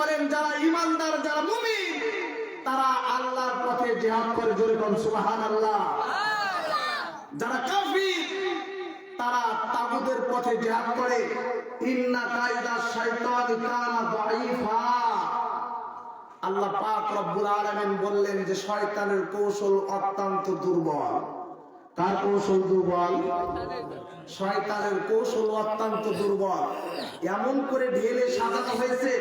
বলেন, যারা ইমানদার যারা মুমিন, তারা আল্লাহর পথে জেহাদ করে জোরে কোন সুবহানাল্লাহ। যারা কাফির, তারা তাগুদের পথে জিহাদ করে। ইন্না কায়দা শাইতানি কানা দাঈফা। আল্লাহ পাক রব্বুল আলামিন বললেন যে, শয়তানের কৌশল অত্যন্ত দুর্বল। কার কৌশল দুর্বল। শয়তানের কৌশল অত্যন্ত দুর্বল। এমন করে ঢেলে সাজানো হয়েছে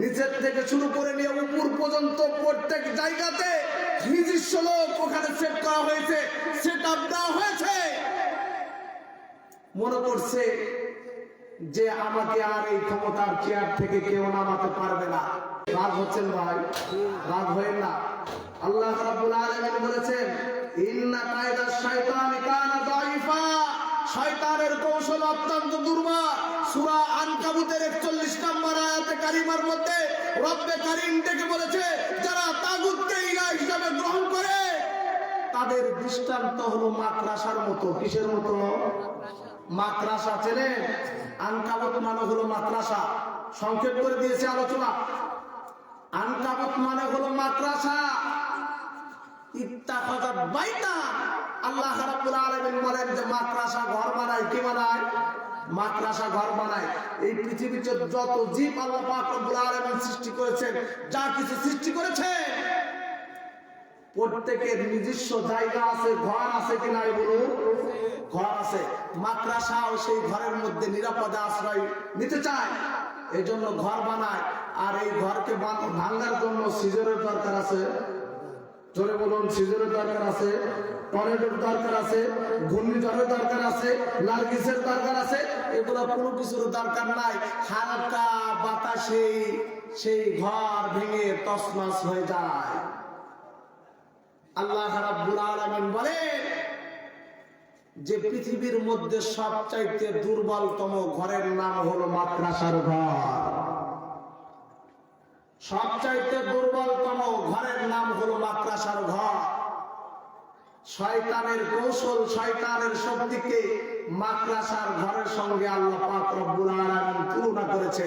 নিচের থেকে শুরু করে নিয়ে উপর পর্যন্ত প্রত্যেক জায়গাতে নিজস্ব লোক ওখানে সেট করা হয়েছে। সেট আপ দেওয়া হয়েছে। মনে করছে যে আমাকে আর এই ক্ষমতার চেয়ার থেকে কেউ নামাতে পারবে না। রাগ হচ্ছেন ভাই? রাগ হয়ে না? আল্লাহ রাব্বুল আলামিন বলেছেন, ইন্না কায়দা শাইতানি কানা দাঈফা। শয়তানের কৌশল অত্যন্ত দুর্বল। সূরা আনকাবুতের 41 নম্বর আয়াতে কারিমার মধ্যে রব্বে কারীম থেকে বলেছে, যারা তাগুতকে ইলাহ হিসাবে গ্রহণ করে, তাদের দৃষ্টান্ত হলো মাকড়াসার মতো। কিসের মতো? মাকড়াসা চেনেন? আনকাবত মানে হলো মাকড়াসা। সংক্ষেপ করে দিয়েছে আলোচনা। আনকাবত মানে হলো মাদ্রাসা। ইত্তাখাযাত বাইতা আল্লাহ রাব্বুল আলামিন বলেন যে মাদ্রাসা ঘর বানায়, কি বানায়? মাদ্রাসা ঘর বানায়। এই পৃথিবীতে যত জীব আল্লাহ পাক রব্বুল আলামিন সৃষ্টি করেছেন, যা কিছু সৃষ্টি করেছেন প্রত্যেকের নিজস্ব জায়গা আছে, ঘর আছে কি নাই বলুন? ঘর আছে। মাদ্রাসাও সেই ঘরের মধ্যে নিরাপদে আশ্রয় নিতে চায় এই জন্য ঘর বানায়। আর এই ঘরকে ভাঙার জন্য সিজনের দরকার আছে। জোরে বলুন সিজনের দরকার আছে টর্নেডোর দরকার আছে, ঘূর্ণিঝড়ের দরকার আছে, নার্গিসের দরকার আছে, এগুলো কোনো কিছুর দরকার নাই। হালকা বাতাসে সেই ঘর ভেঙে তছনছ হয়ে যায়। আল্লাহ রাব্বুল আলামিন বলে যে পৃথিবীর মধ্যে সবচাইতে দুর্বলতম ঘরের নাম হলো মাদ্রাসার ঘর। সবচাইতে দুর্বলতম ঘরের নাম হলো মাদ্রাসার ঘর। শয়তানের কৌশল, শয়তানের শক্তিকে মাদ্রাসার ঘরের সঙ্গে আল্লাহ পাক রব্বুল আলামিন তুলনা করেছে।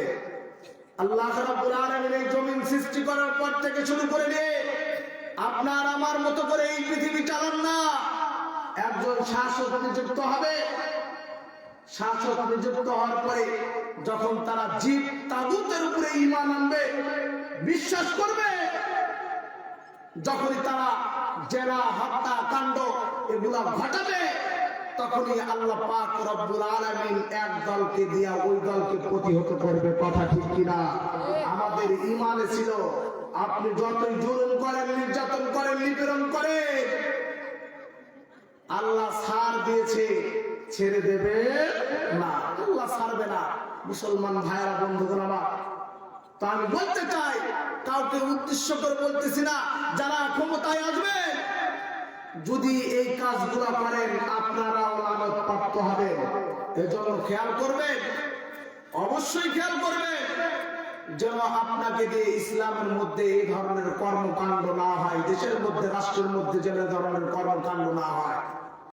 আল্লাহ রাব্বুল আলামিন এই জমিন সৃষ্টি করার পর থেকে শুরু করে নিয়ে আপনার আমার মতো করে এই পৃথিবী চালান না। একজন শাসক নিযুক্ত হবে। শাসক নিযুক্ত হওয়ার পরে যখন তারা জীব তাগুতের উপরে ইমান আনবে, বিশ্বাস করবে, যখনই তারা জেলা হত্যা, কাণ্ড এগুলা ঘটাবে, তখনই আল্লাহ পাক রব্বুল আলামিন এক দলকে দিয়া ওই দলকে প্রতিহত করবে। কথা ঠিক কিনা? আমাদের ইমানে ছিল আপনি যতই জুলুম করেন, নির্যাতন করেন, নিপীড়ন করেন, আল্লাহ সার দিয়েছে, ছেড়ে দেবে না। আল্লাহ ছাড়বে না। মুসলমান ভাইয়েরা, বন্ধুগণ আমার, তো আমি বলতে চাই, কাউকে উদ্দেশ্য করে বলতেছি না, যারা ক্ষমতায় আসবে, যদি এই কাজগুলো করেন আপনারাও লানত প্রাপ্ত হবেন। এজন্য খেয়াল করবেন, অবশ্যই খেয়াল করবেন যেন আপনাকে দিয়ে ইসলামের মধ্যে এই ধরনের কর্মকাণ্ড না হয়, দেশের মধ্যে, রাষ্ট্রের মধ্যে যেন ধরনের কর্মকাণ্ড না হয়।